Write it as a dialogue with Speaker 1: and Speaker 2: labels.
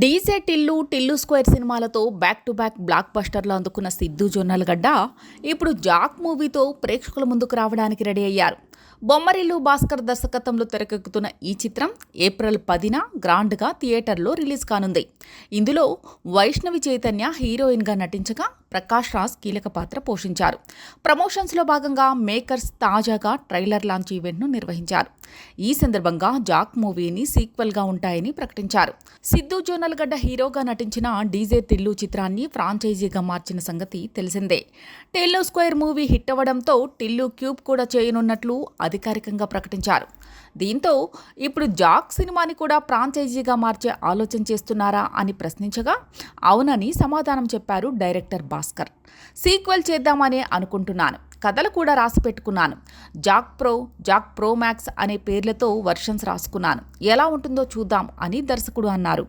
Speaker 1: DJ Tillu Tillu square సినిమాలతో back to back black బస్టర్లు అందుకున్న సిద్ధు జొన్నలగడ్డ ఇప్పుడు జాక్ మూవీతో ప్రేక్షకుల ముందుకు రావడానికి రెడీ అయ్యారు. బొమ్మరిల్లు భాస్కర్ దర్శకత్వంలో తెరకెక్కుతున్న ఈ చిత్రం ఏప్రిల్ పదిన గ్రాండ్గా థియేటర్లో రిలీజ్ కానుంది. ఇందులో వైష్ణవి చైతన్య హీరోయిన్గా నటించగా ప్రకాష్ రాజ్ కీలక పాత్ర పోషించారు. ప్రమోషన్స్లో భాగంగా మేకర్స్ తాజాగా ట్రైలర్ లాంచ్ ఈవెంట్ను నిర్వహించారు. ఈ సందర్భంగా జాక్ మూవీని సీక్వెల్గా ఉంటాయని ప్రకటించారు. సిద్ధు నల్లగడ్డ హీరోగా నటించిన డీజే తిల్లు చిత్రాన్ని ఫ్రాంచైజీగా మార్చిన సంగతి తెలిసిందే. టెల్లో స్క్వేర్ మూవీ హిట్ అవ్వడంతో టిల్లు క్యూబ్ కూడా చేయనున్నట్లు అధికారికంగా ప్రకటించారు. దీంతో ఇప్పుడు జాక్ సినిమాని కూడా ఫ్రాంచైజీగా మార్చే ఆలోచన చేస్తున్నారా అని ప్రశ్నించగా అవునని సమాధానం చెప్పారు డైరెక్టర్ భాస్కర్. సీక్వెల్ చేద్దామని అనుకుంటున్నాను. కథలు కూడా రాసి పెట్టుకున్నాను. Jack pro Jack pro max అనే పేర్లతో వర్షన్స్ రాసుకున్నాను. ఎలా ఉంటుందో చూద్దాం అని దర్శకుడు అన్నారు.